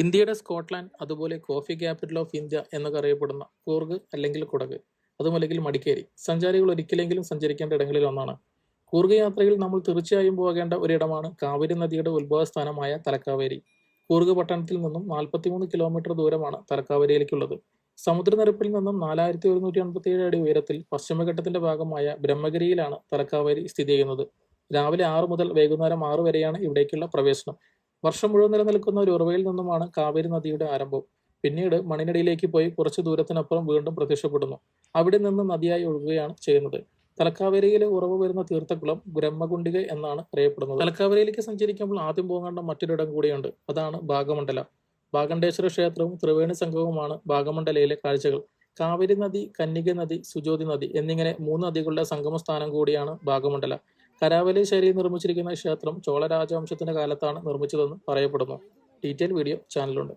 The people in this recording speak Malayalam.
ഇന്ത്യയുടെ സ്കോട്ട്ലാൻഡ് അതുപോലെ കോഫി ക്യാപിറ്റൽ ഓഫ് ഇന്ത്യ എന്നൊക്കെ അറിയപ്പെടുന്ന കൂർഗ് അല്ലെങ്കിൽ കുടക് അതുമല്ലെങ്കിൽ മടിക്കേരി. സഞ്ചാരികൾ ഒരിക്കലെങ്കിലും സഞ്ചരിക്കേണ്ട ഇടങ്ങളിൽ ഒന്നാണ്. കൂർഗ് യാത്രയിൽ നമ്മൾ തീർച്ചയായും പോകേണ്ട ഒരിടമാണ് കാവേരി നദിയുടെ ഉത്ഭവസ്ഥാനമായ തലക്കാവേരി. കൂർഗ് പട്ടണത്തിൽ നിന്നും 43 കിലോമീറ്റർ ദൂരമാണ് തലക്കാവേരിയിലേക്കുള്ളത്. സമുദ്രനിരപ്പിൽ നിന്നും നാലായിരത്തി ഒരുന്നൂറ്റി അൻപത്തി ഏഴ് അടി ഉയരത്തിൽ പശ്ചിമഘട്ടത്തിന്റെ ഭാഗമായ ബ്രഹ്മഗിരിയിലാണ് തലക്കാവേരി സ്ഥിതി ചെയ്യുന്നത്. രാവിലെ ആറ് മുതൽ വൈകുന്നേരം ആറ് വരെയാണ് ഇവിടേക്കുള്ള പ്രവേശനം. വർഷം മുഴുവൻ നിലനിൽക്കുന്ന ഒരു ഉറവയിൽ നിന്നുമാണ് കാവേരി നദിയുടെ ആരംഭം. പിന്നീട് മണ്ണിനടിയിലേക്ക് പോയി കുറച്ചു ദൂരത്തിനപ്പുറം വീണ്ടും പ്രത്യക്ഷപ്പെടുന്നു. അവിടെ നിന്ന് നദിയായി ഒഴുകുകയാണ് ചെയ്യുന്നത്. തലക്കാവേരിയിലെ ഉറവ് വരുന്ന തീർത്ഥക്കുളം ബ്രഹ്മകുണ്ടിക എന്നാണ് അറിയപ്പെടുന്നത്. തലക്കാവേരിയിലേക്ക് സഞ്ചരിക്കുമ്പോൾ ആദ്യം പോകേണ്ട മറ്റൊരിടം കൂടിയുണ്ട്. അതാണ് ഭാഗമണ്ഡല. ഭാഗണ്ഡേശ്വര ക്ഷേത്രവും ത്രിവേണി സംഘവുമാണ് ഭാഗമണ്ഡലയിലെ കാഴ്ചകൾ. കാവേരി നദി കന്നിക നദി സുജോതി നദി എന്നിങ്ങനെ മൂന്ന് നദികളുടെ സംഗമസ്ഥാനം കൂടിയാണ് ഭാഗമണ്ഡല. കരാവലി ശൈലിയിൽ നിർമ്മിച്ചിരിക്കുന്ന ക്ഷേത്രം ചോള രാജവംശത്തിന്റെ കാലത്താണ് നിർമ്മിച്ചതെന്ന് പറയപ്പെടുന്നു. ഡീറ്റെയിൽ വീഡിയോ ചാനലുണ്ട്